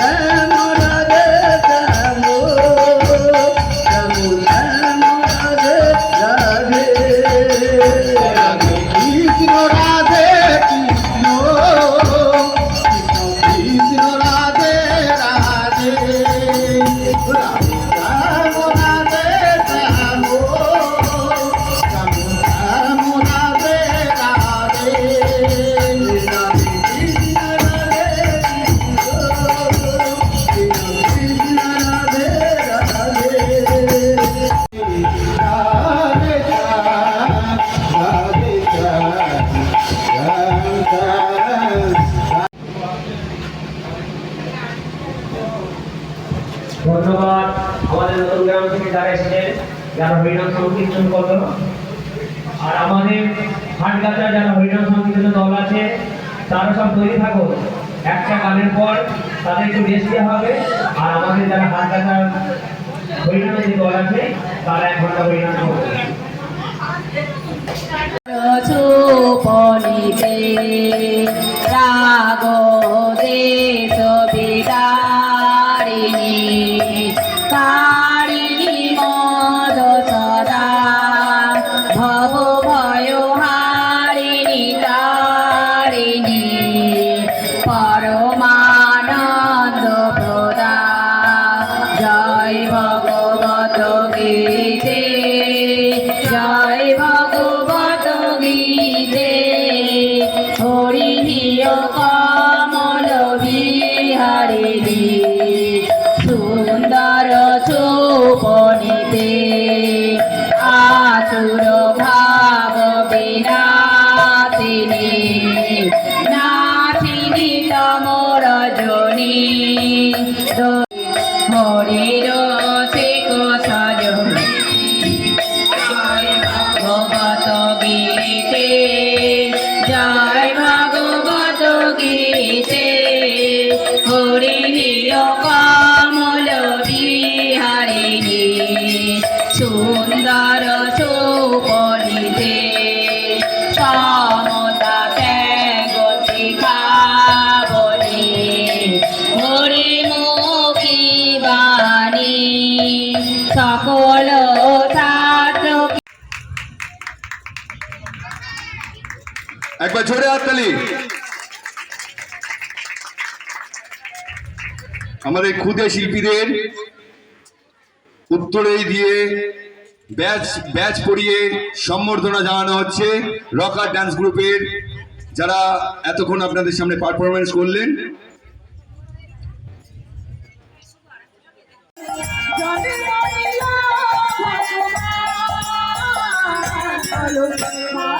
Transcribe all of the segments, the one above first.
ನರ হরিনাম সংকীর্তন করল। আর আমাদের হাটগাছা যারা হরিনাম সংকীর্তন দল আছে, তারা সব তৈরি থাকো। একটা গানের পর তাদের একটু রেস্ট দেওয়া হবে। আর আমাদের যারা হাটগাছা হরিনামের যে দল আছে, তারা এক ঘণ্টা হরিনাম করবে। রাগ দে। 的车。একবার জোরে হাততালি আমাদের ক্ষুদে শিল্পীদের উত্তরে দিয়ে ব্যাচ ব্যাচ পরিয়ে সম্বর্ধনা জানানো হচ্ছে রকার ডান্স গ্রুপের। যারা এতক্ষণ আপনাদের সামনে পারফরমেন্স করলেন। হরে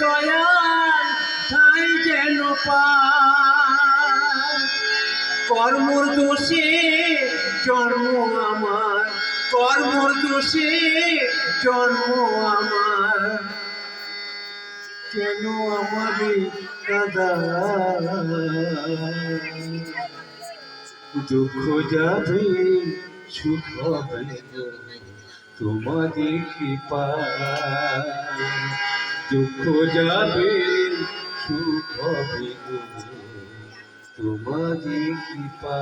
দয়াল তাই যেন কর্মর দোষে জন্ম আমার কর্মর দোষে জন্ম আমার। কেন আমারে দুঃখ যাবে, সুখ হবে। তোমারই কৃপা দুঃখ যাবে সুখ হবে তোমাদের কৃপা